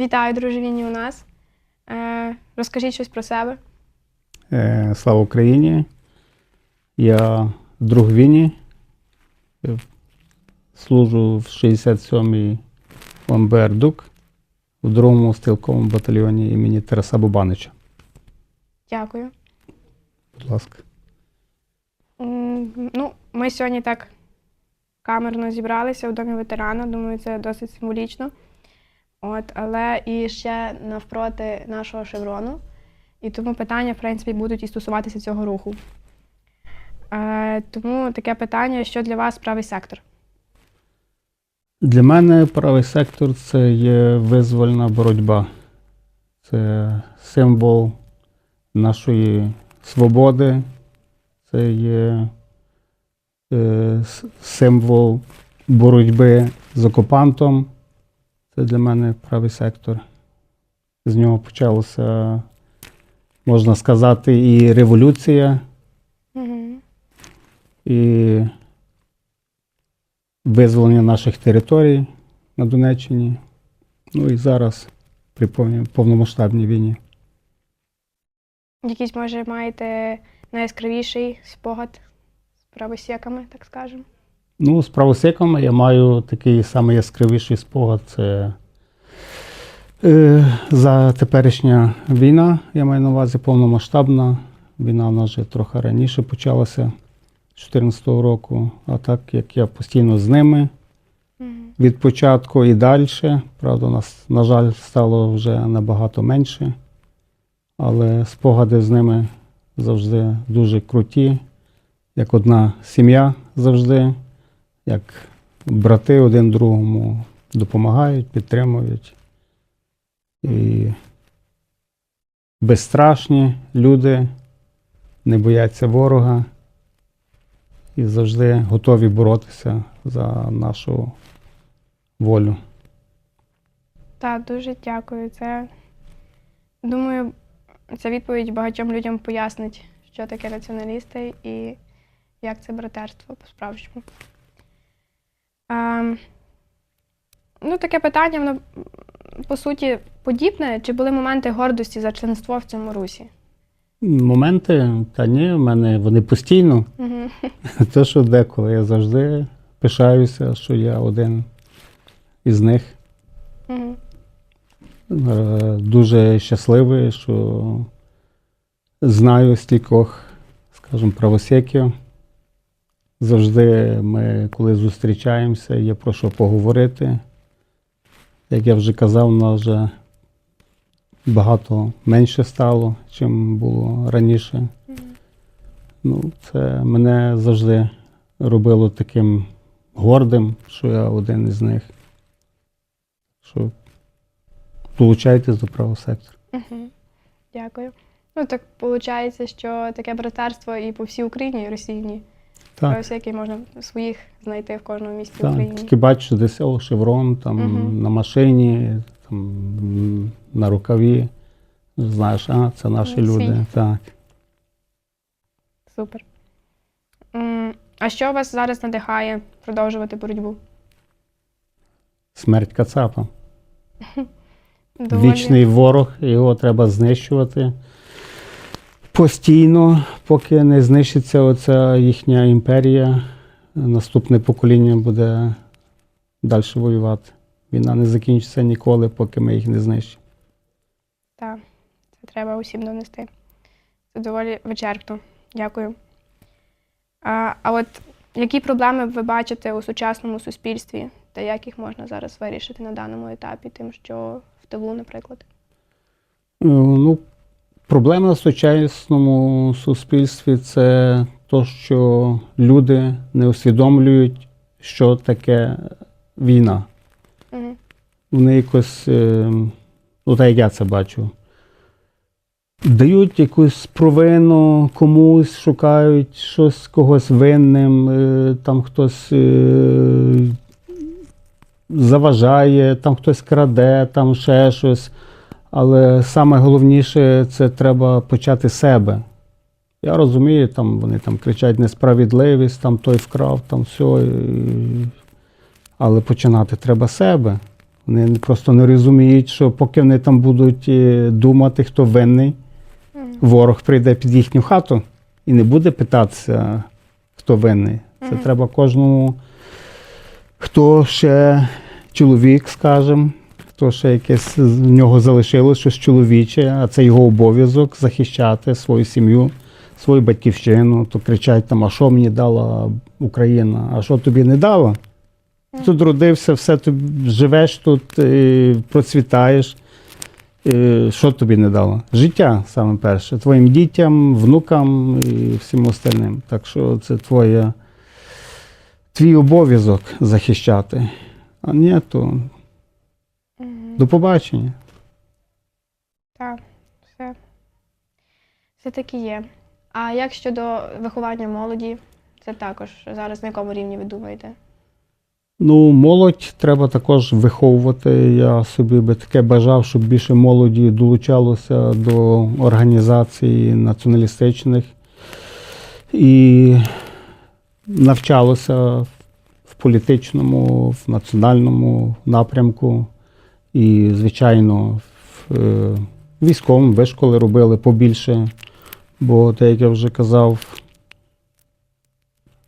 Вітаю, друже Вінні, у нас. Е, розкажіть щось про себе. Е, Слава Україні! Я друг Віні. Е, Служу в 67-й ОМБР ДУК у другому стрілковому батальйоні імені Тараса Бубанича. Дякую. Будь ласка. Ну, ми сьогодні так камерно зібралися у домі ветерана. Думаю, це досить символічно. От, але і ще навпроти нашого шеврону. І тому питання, в принципі, будуть і стосуватися цього руху. Е, тому таке питання: що для вас правий сектор? Для мене правий сектор це є визвольна боротьба. Це символ нашої свободи, це є е, символ боротьби з окупантом. Це для мене правий сектор. З нього почалася, можна сказати, і революція, Угу. і визволення наших територій на Донеччині. Ну і зараз при повномасштабній війні. Якийсь, може, маєте найяскравіший спогад з правосіками, так скажемо? Ну, з правосеками я маю такий самий яскравіший спогад. Це е, за теперішня війна, я маю на увазі повномасштабна. Війна в нас вже трохи раніше почалася з 2014 року. А так як я постійно з ними від початку і далі. Правда, у нас, на жаль, стало вже набагато менше. Але спогади з ними завжди дуже круті, як одна сім'я завжди, як брати один другому допомагають, підтримують. І безстрашні люди, не бояться ворога і завжди готові боротися за нашу волю. Так, дуже дякую. Це думаю, ця відповідь багатьом людям пояснить, що таке націоналісти і як це братерство по-справжньому. Ну, таке питання, воно по суті подібне. Чи були моменти гордості за членство в цьому русі? Моменти, та ні, в мене вони постійно. Угу. Те, що деколи я завжди пишаюся, що я один із них. Угу. Дуже щасливий, що знаю стількох, скажімо, правосеків. Завжди ми, коли зустрічаємося, є про що поговорити. Як я вже казав, нас вже багато менше стало, чим було раніше. Ну, це мене завжди робило таким гордим, що я один із них. Що долучайтесь до правого сектору. Угу. Дякую. Ну, так виходить, що таке братерство і по всій Україні, і Росії. Так, Ось який можна своїх знайти в кожному місті так. України. Тільки бачу десь о, шеврон там Мгм. на машині, там, на рукаві. Знаєш, а, це наші свій. люди. Так. Супер. А що вас зараз надихає продовжувати боротьбу? Смерть Кацапа. Доволі- Вічний ворог, його треба знищувати постійно, поки не знищиться оця їхня імперія. Наступне покоління буде далі воювати. Війна не закінчиться ніколи, поки ми їх не знищимо. Так, це треба усім донести. Це доволі вичерпно. Дякую. А, а от які проблеми ви бачите у сучасному суспільстві та як їх можна зараз вирішити на даному етапі, тим, що в тилу, наприклад? Е, Ну, проблема в сучасному суспільстві це то, що люди не усвідомлюють, що таке війна. Угу. Вони якось, е, ну так як я це бачу, дають якусь провину комусь, шукають щось когось винним, е, там хтось е, заважає, там хтось краде, там ще щось. Але саме головніше це треба почати з себе. Я розумію, там вони там кричать несправедливість, там той вкрав, там все. Але починати треба з себе. Вони просто не розуміють, що поки вони там будуть е, думати, хто винний, ворог прийде під їхню хату і не буде питатися, хто винний. Це треба кожному, хто ще чоловік, скажімо, хто ще якесь в нього залишилось щось чоловіче, а це його обов'язок захищати свою сім'ю, свою батьківщину. То кричать там, а що мені дала Україна, а що тобі не дала? Тут родився, все тобі живеш тут, процвітаєш. Що тобі не дало? Життя саме перше. Твоїм дітям, внукам і всім остальним. Так що це твоє, твій обов'язок захищати. А ні, то. До побачення. Так, все. Все таки є. А як щодо виховання молоді, це також зараз на якому рівні ви думаєте? Ну, молодь треба також виховувати. Я собі би таке бажав, щоб більше молоді долучалося до організацій націоналістичних і навчалося в політичному, в національному напрямку. І, звичайно, е, військовому вишколи робили побільше. Бо, так як я вже казав,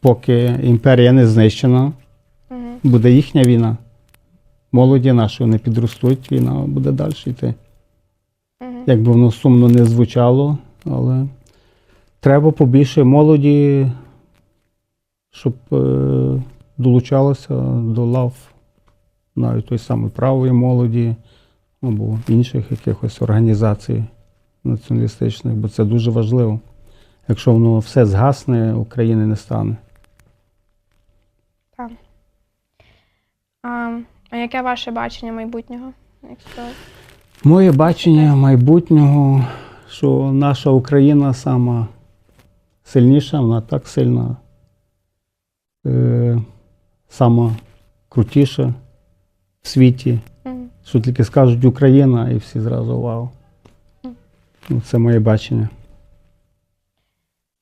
поки імперія не знищена, буде їхня війна. Молоді наші не підростуть, війна буде далі йти. Як би воно сумно не звучало, але треба побільше молоді, щоб е, долучалося до лав навіть той самої правої молоді або інших якихось організацій націоналістичних, бо це дуже важливо. Якщо воно все згасне, України не стане. А, а яке ваше бачення майбутнього? Якщо... Моє бачення майбутнього, що наша Україна сама сильніша, вона так сильна, е, сама крутіша в світі. Що тільки скажуть Україна, і всі зразу вау. Ну, це моє бачення.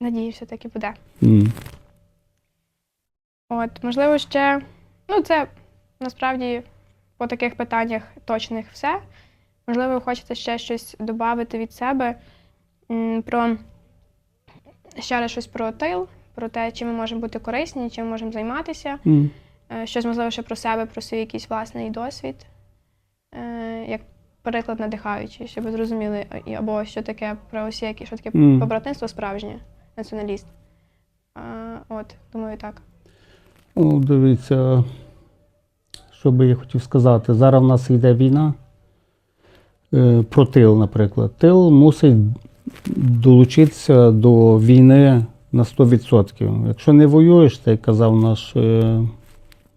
Надіюся, так і буде. М. От, можливо, ще, ну, це насправді по таких питаннях точних все. Можливо, ви хочете ще щось додати від себе про ще раз щось про тил, про те, чим ми можемо бути корисні, чим ми можемо займатися. М. Е, Щось, можливо, ще про себе, про свій якийсь власний досвід, е, як приклад надихаючий, щоб ви зрозуміли, е, або що таке про усі, які що таке Мгм. побратимство справжнє, націоналіст. От, думаю, так. Ну, дивіться, що би я хотів сказати. Зараз в нас йде війна про тил, наприклад. Тил мусить долучитися до війни на 100%. Якщо не воюєш, так як казав наш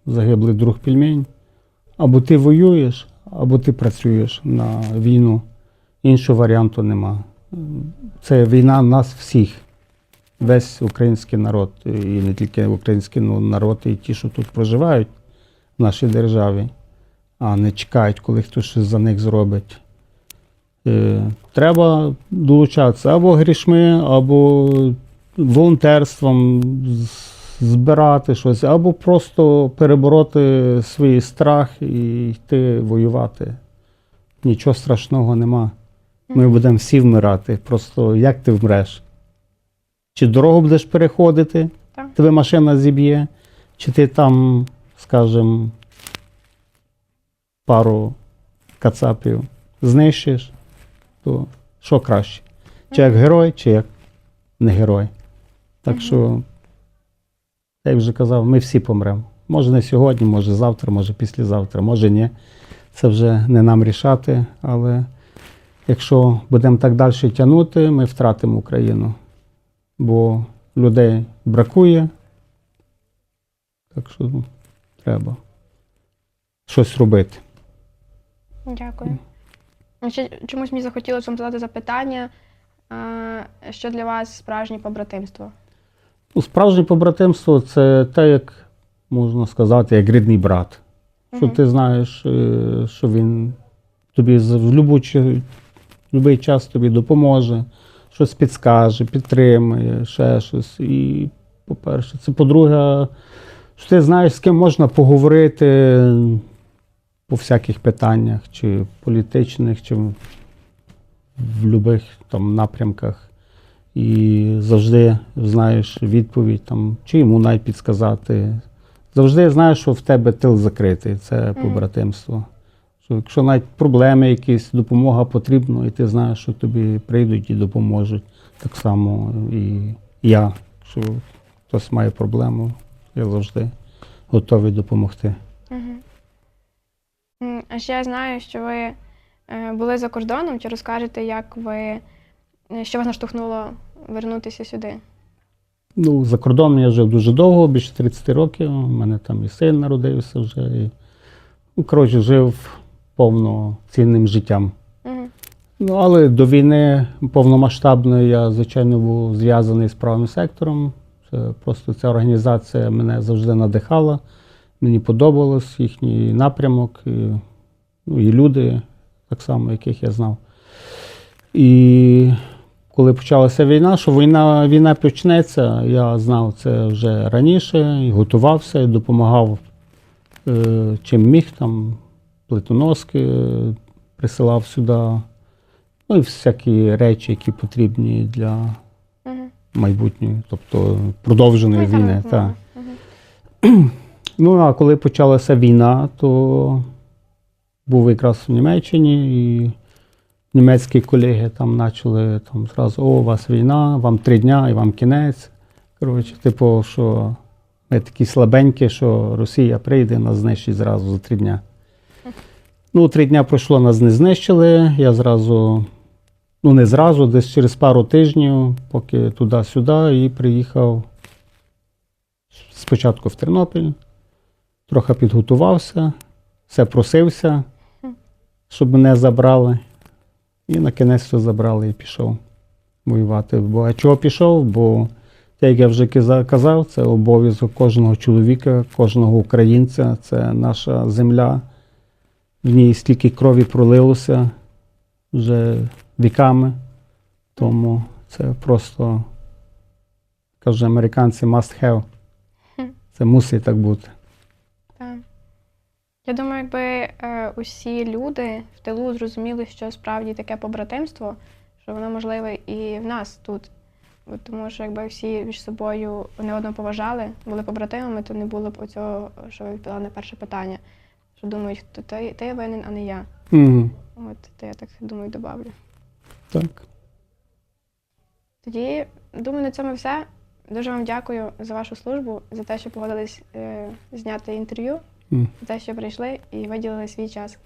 загиблий друг пельмень, або ти воюєш, або ти працюєш на війну. Іншого варіанту нема. Це війна нас всіх весь український народ, і не тільки український ну, народ, і ті, що тут проживають в нашій державі, а не чекають, коли хтось щось за них зробить. Е, треба долучатися або грішми, або волонтерством, збирати щось, або просто перебороти свій страх і йти воювати. Нічого страшного нема. Ми будемо всі вмирати. Просто як ти вмреш? Чи дорогу будеш переходити, Так. тебе машина зіб'є, чи ти там, скажімо, пару кацапів знищиш, то що краще? Чи як герой, чи як не герой. Так що, як вже казав, ми всі помремо. Може не сьогодні, може завтра, може післязавтра, може ні. Це вже не нам рішати, але якщо будемо так далі тягнути, ми втратимо Україну. Бо людей бракує. Так що ну, треба щось робити. Дякую. Ще чомусь мені захотілося вам задати запитання, що для вас справжнє побратимство? Ну, справжнє побратимство це те, як можна сказати, як рідний брат. Що ти знаєш, е, що він тобі в будь-який час тобі допоможе, щось підскаже, підтримує, ще щось. І, по-перше, це по-друге, що ти знаєш, з ким можна поговорити по всяких питаннях, чи політичних, чи в в будь-яких напрямках. І завжди знаєш відповідь, там, чи йому навіть підсказати. Завжди знаєш, що в тебе тил закритий, це побратимство. Що якщо навіть проблеми якісь, допомога потрібна, і ти знаєш, що тобі прийдуть і допоможуть. Так само і я, якщо хтось має проблему, я завжди готовий допомогти. А ще я знаю, що ви е, були за кордоном. Чи розкажете, як ви, що вас наштовхнуло вернутися сюди? Ну, за кордоном я жив дуже довго, більше 30 років. У мене там і син народився вже. І, ну, коротше, жив повноцінним життям. Угу. Ну, але до війни повномасштабної я, звичайно, був зв'язаний з правим сектором. Це просто ця організація мене завжди надихала. Мені подобалось їхній напрямок, і, ну, і люди, так само, яких я знав. І коли почалася війна, що війна, війна почнеться, я знав це вже раніше, і готувався, і допомагав е, чим міг, там, плитоноски е, присилав сюди. Ну і всякі речі, які потрібні для Угу. майбутньої, тобто продовженої війни. Так. Угу. Ну а коли почалася війна, то був якраз в Німеччині, і німецькі колеги там почали там зразу, о, у вас війна, вам три дня і вам кінець. Коротше, типу, що ми такі слабенькі, що Росія прийде, нас знищить зразу за три дня. Ну, три дня пройшло, нас не знищили. Я зразу, ну не зразу, десь через пару тижнів, поки туди-сюди, і приїхав спочатку в Тернопіль, трохи підготувався, все просився, щоб мене забрали. І на кінець все забрали і пішов воювати. Бо а чого пішов? Бо, як я вже казав, це обов'язок кожного чоловіка, кожного українця, це наша земля. В ній стільки крові пролилося вже віками. Тому це просто, кажуть американці, must have. Це мусить так бути. Так. Я думаю, якби е, усі люди в тилу зрозуміли, що справді таке побратимство, що воно можливе і в нас тут. Тому що якби всі між собою не одного поважали, були побратимами, то не було б оцього, що ви відповіли на перше питання. Що думають, то ти, ти винен, а не я. Угу. От то я так думаю, добавлю. Так. Тоді, думаю, на цьому все. Дуже вам дякую за вашу службу, за те, що погодились е, зняти інтерв'ю. За те, що прийшли і виділили свій час.